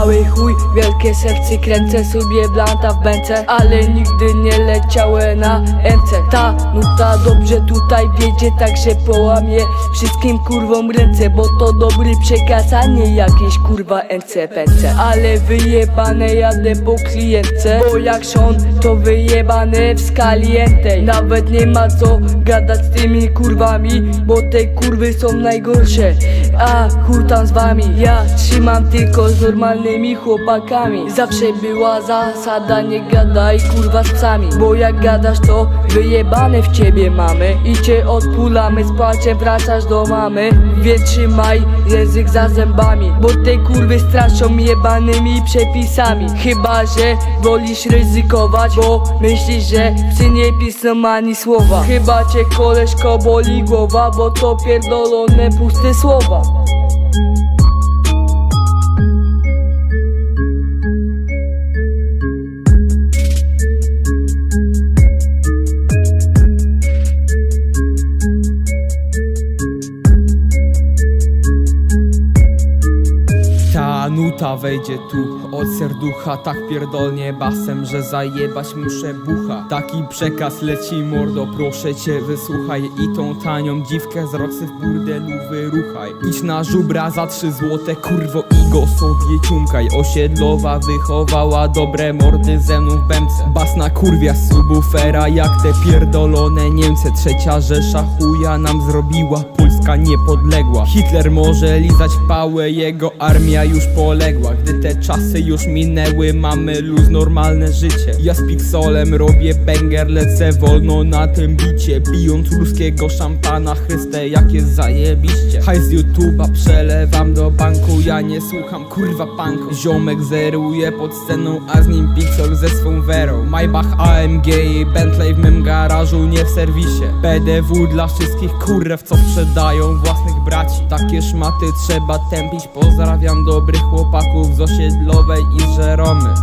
Mały chuj, wielkie serce, kręcę sobie blanta w bence Ale nigdy nie leciałem na MC Ta nuta dobrze tutaj wiedzie, także połamie Wszystkim kurwom ręce, bo to dobry przekaz, a nie jakieś kurwa NCPC Ale wyjebane jadę po klientce Bo jak Sean, to wyjebane w skali entej. Nawet nie ma co gadać z tymi kurwami Bo te kurwy są najgorsze A chuj tam z wami. Ja trzymam tylko z normalnymi chłopakami. Zawsze była zasada nie gadaj kurwa z psami. Bo jak gadasz to wyjebane w ciebie mamy. I cię odpulamy z płaczem wracasz do mamy. Więc trzymaj język za zębami Bo te kurwy straszą jebanymi przepisami. Chyba, że wolisz ryzykować Bo myślisz, że psy nie pisną ani słowa. Chyba cię koleżko boli głowa Bo to pierdolone puste słowa Ta wejdzie tu od serducha Tak pierdolnie basem, że zajebać muszę bucha. Taki przekaz leci mordo, proszę cię wysłuchaj. I tą tanią dziwkę z rocy w burdelu wyruchaj. Idź na żubra za trzy złote kurwo i go sobie ciumkaj. Osiedlowa wychowała dobre mordy ze mną w bemce Basna kurwia z subufera jak te pierdolone Niemcy Trzecia Rzesza chuja nam zrobiła Polska niepodległa. Hitler może lizać pałę, jego armia już poległa Gdy te czasy już minęły, mamy luz, normalne życie. Ja z Pixolem robię banger, lecę wolno na tym bicie Bijąc ruskiego szampana, Chryste jak jest zajebiście. Hajs z YouTube'a przelewam do banku, ja nie słucham kurwa punku. Ziomek zeruje pod sceną, a z nim Pixel ze swą werą. Maybach AMG i Bentley w mym garażu, nie w serwisie. PDW dla wszystkich kurrew, co sprzedają własnych braci. Takie szmaty trzeba tępić, pozdrawiam dobrych chłopaków z osiedlowej i z Żeromy